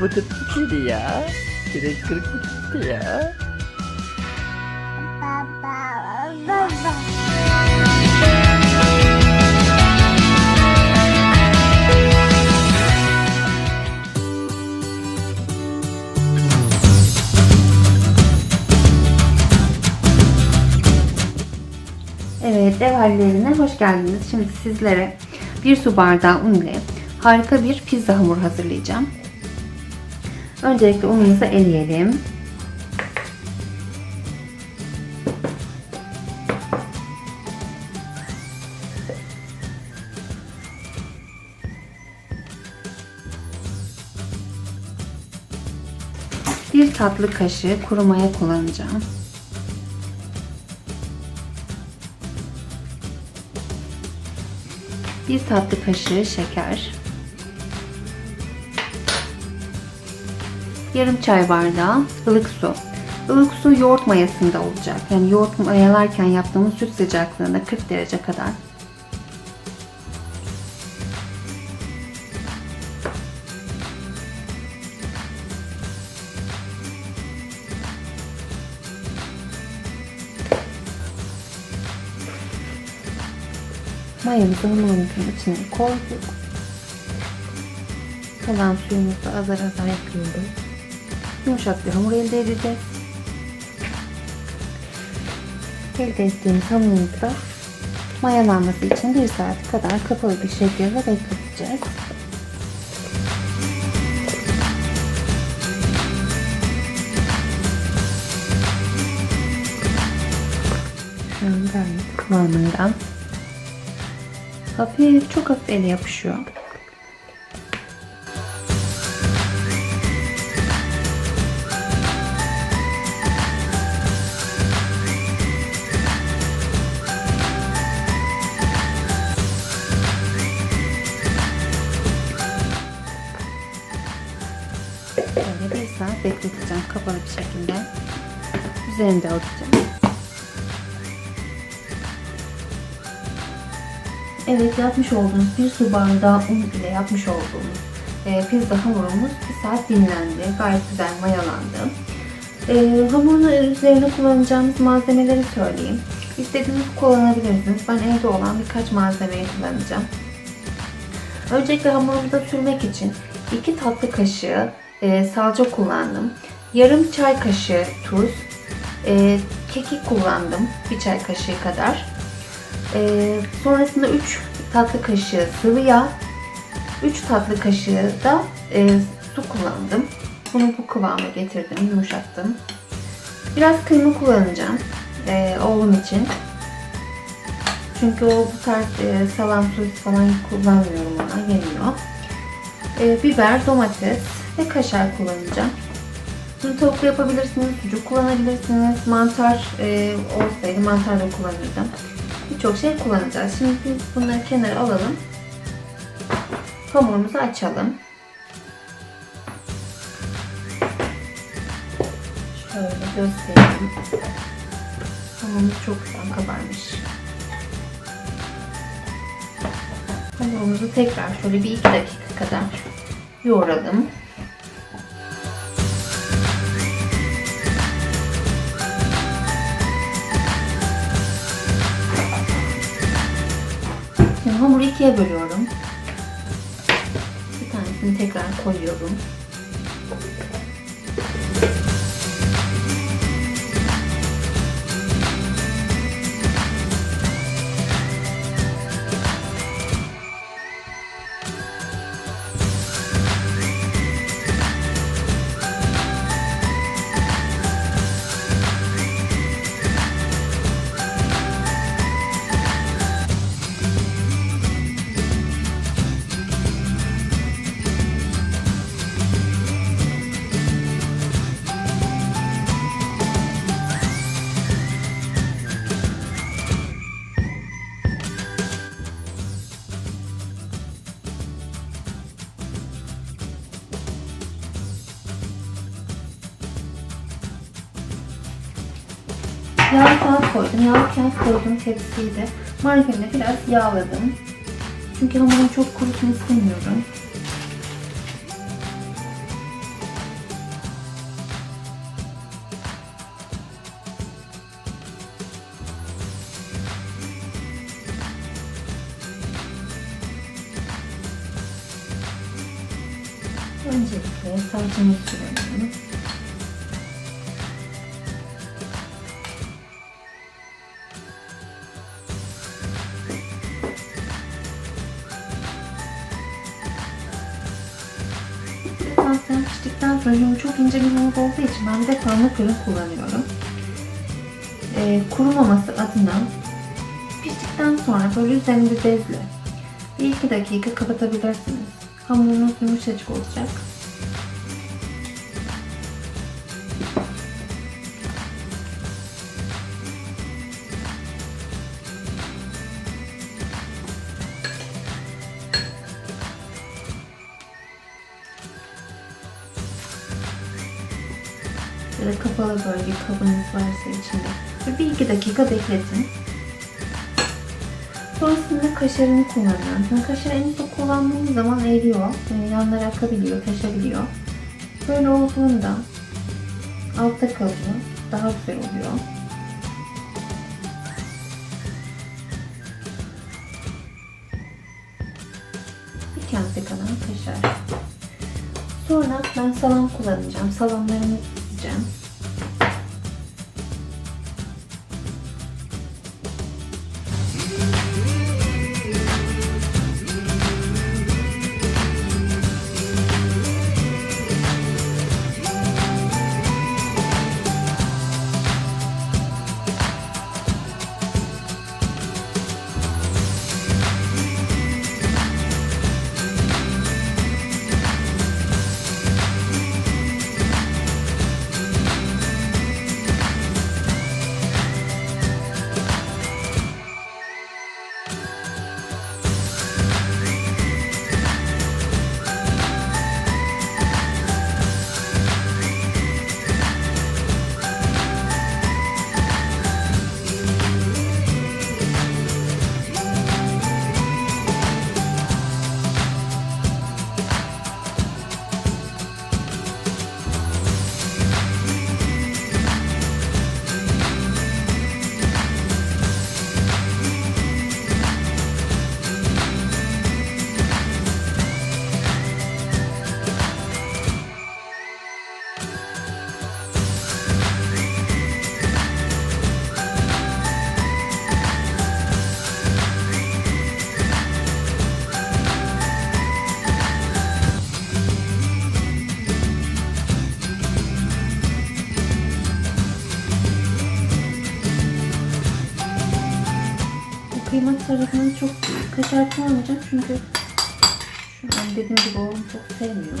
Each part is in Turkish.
Ödümü fıtıttı seni ya. Direkt kırık fıtıttı ya. Evet, ev hallerine hoş geldiniz. Şimdi sizlere bir su bardağı un ile harika bir pizza hamuru hazırlayacağım. Öncelikle unumuzu eleyelim. Bir tatlı kaşığı kuru maya kullanacağım. Bir tatlı kaşığı şeker. Yarım çay bardağı ılık su. Ilık su yoğurt mayasında olacak. Yani yoğurt mayalarken yaptığımız süt sıcaklığında 40 derece kadar. Mayamızı hamurumuzun içine koyduk. Kalan suyumuzu azar azar ekliyoruz. Yumuşak bir hamur elde edeceğiz. Elde ettiğimiz hamurumuzu da mayalanması için bir saat kadar kapalı bir şekilde bekleteceğiz. Şu an gayet kıvamından. Hafif, çok hafif ele yapışıyor. Üzerinde örteceğim. Evet yapmış olduğumuz bir su bardağı un ile yapmış olduğumuz e, pizza hamurumuz bir saat dinlendi. Gayet güzel mayalandı. E, hamurun üzerine kullanacağımız malzemeleri söyleyeyim. İstediğiniz kullanabilirsiniz. Ben evde olan birkaç malzemeyi kullanacağım. Öncelikle hamurumuza sürmek için 2 tatlı kaşığı e, salça kullandım. Yarım çay kaşığı tuz, e, kekik kullandım. Bir çay kaşığı kadar. Ee, sonrasında 3 tatlı kaşığı sıvı yağ, 3 tatlı kaşığı da e, su kullandım. Bunu bu kıvama getirdim, yumuşattım. Biraz kıyma kullanacağım e, oğlum için. Çünkü o bu tarz e, salam sos falan kullanmıyorum ona, yemiyor. E, biber, domates ve kaşar kullanacağım. Bunu tavuklu yapabilirsiniz, sucuk kullanabilirsiniz. Mantar e, olsaydı mantar da kullanırdım birçok şey kullanacağız. Şimdi biz bunları kenara alalım. Hamurumuzu açalım. Şöyle göstereyim. Hamurumuz çok güzel kabarmış. Hamurumuzu tekrar şöyle bir iki dakika kadar yoğuralım. Hamuru ikiye bölüyorum. Bir tanesini tekrar koyuyorum. Yağlı kağıt koydum. Yağlı kağıt koyduğum tepsiyi de biraz yağladım. Çünkü hamurun çok kurusunu istemiyorum. Öncelikle salçamı sürelim. Şimdi çok ince bir hamur olduğu için ben de fırında fırın kullanıyorum. Ee, kurumaması adına piştikten sonra böyle üzerinde bezle bir iki dakika kapatabilirsiniz. Hamurunuz yumuşacık olacak. Ya da kapalı bir kabınız varsa içinde. Ve bir iki dakika bekletin. Sonrasında kaşarını kullanıyorum. Şimdi kaşarı en çok kullandığım zaman eriyor. Yani yanlara akabiliyor, taşabiliyor. Böyle olduğunda altta kalıyor. Daha güzel oluyor. Bir kase kadar kaşar. Sonra ben salam kullanacağım. Salamlarımı question. Bu kıyma tarafını çok kaşar kullanmayacağım çünkü şu an dediğim gibi oğlum çok sevmiyor.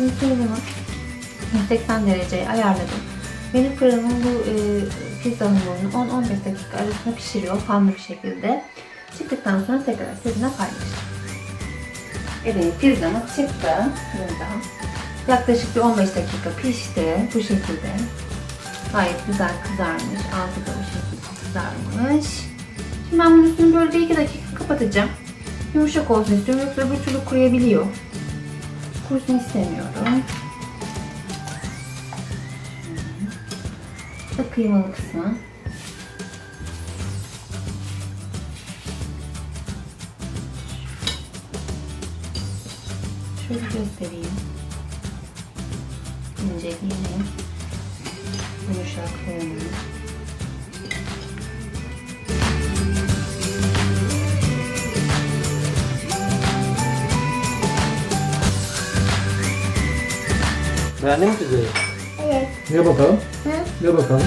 Şimdi fırınımı 180 dereceye ayarladım. Benim fırınım bu e, pizza hamurunu 10-15 dakika arasında pişiriyor fanlı bir şekilde. Çıktıktan sonra tekrar sizinle paylaşacağım. Evet pizzamız çıktı fırından. Yaklaşık bir 15 dakika pişti bu şekilde. Gayet güzel kızarmış. Altı da bu şekilde kızarmış. Şimdi ben bunun üstünü böyle bir iki dakika kapatacağım. Yumuşak olsun istiyorum yoksa öbür türlü kuruyabiliyor. Kurusun istemiyorum. Bu kıymalı kısmı. Şöyle göstereyim. İnceliğini, yumuşaklığını. Beğendin mi pizzayı? Evet. Ye bakalım. Hı? Ye bakalım.